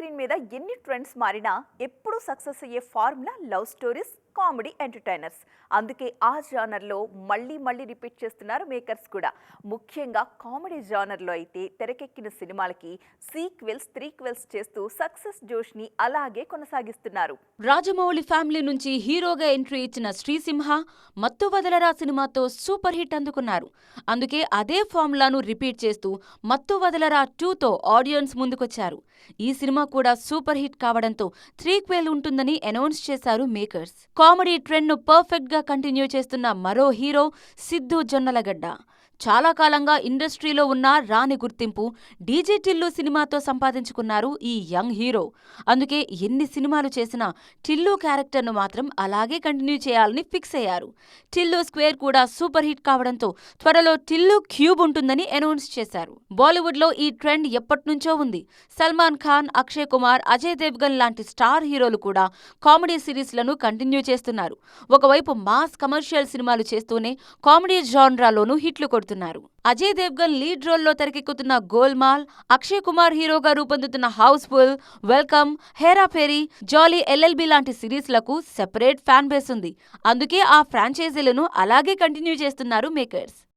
Screen మీద ఎన్ని trends మారినా ఎప్పుడూ సక్సెస్ అయ్యే formula love stories comedy entertainers. అందుకే ఆ జానర్లో మళ్ళీ మళ్ళీ రిపీట్ చేస్తున్నారు మేకర్స్ కూడా. ముఖ్యంగా కామెడీ జానర్లో అయితే తెరకెక్కిన సినిమాలకి సీక్వెల్స్ త్రీక్వెల్స్ చేస్తూ సక్సెస్ జోష్ని అలాగే కొనసాగిస్తున్నారు. రాజమౌళి ఫ్యామిలీ నుంచి హీరోగా ఎంట్రీ ఇచ్చిన శ్రీసింహ మత్తు వదలరా సినిమాతో సూపర్ హిట్ అందుకున్నారు. అందుకే అదే ఫార్ములాను రిపీట్ చేస్తూ మత్తు వదలరా టూతో ఆడియన్స్ ముందుకొచ్చారు. ఈ సినిమా కూడా సూపర్ హిట్ కావడంతో త్రీక్వెల్ ఉంటుందని అనౌన్స్ చేశారు మేకర్స్. కామెడీ ట్రెండ్ను పర్ఫెక్ట్గా కంటిన్యూ చేస్తున్న మరో హీరో సిద్ధు జొన్నలగడ్డ. చాలా కాలంగా ఇండస్ట్రీలో ఉన్న రాని గుర్తింపు డీజే టిల్లు సినిమాతో సంపాదించుకున్నారు ఈ యంగ్ హీరో. అందుకే ఎన్ని సినిమాలు చేసినా టిల్లు క్యారెక్టర్ను మాత్రం అలాగే కంటిన్యూ చేయాలని ఫిక్స్ అయ్యారు. టిల్లు స్క్వేర్ కూడా సూపర్ హిట్ కావడంతో త్వరలో టిల్లు క్యూబ్ ఉంటుందని అనౌన్స్ చేశారు. బాలీవుడ్లో ఈ ట్రెండ్ ఎప్పటినుంచో ఉంది. సల్మాన్ ఖాన్ అక్షయ్ కుమార్ అజయ్ దేవ్గన్ లాంటి స్టార్ హీరోలు కూడా కామెడీ సిరీస్లను కంటిన్యూ చేస్తున్నారు. ఒకవైపు మాస్ కమర్షియల్ సినిమాలు చేస్తూనే కామెడీ జాన్రాలోనూ హిట్లు కొడుతున్నారు. అజయ్ దేవ్గన్ లీడ్ రోల్లో తెరకెక్కుతున్న గోల్మాల్ అక్షయ్ కుమార్ హీరోగా రూపొందుతున్న హౌస్ఫుల్ వెల్కమ్ హేరా ఫెరీ జాలీ ఎల్ఎల్బి లాంటి సిరీస్లకు సెపరేట్ ఫ్యాన్ బేస్ ఉంది. అందుకే ఆ ఫ్రాంచైజీలను అలాగే కంటిన్యూ చేస్తున్నారు మేకర్స్.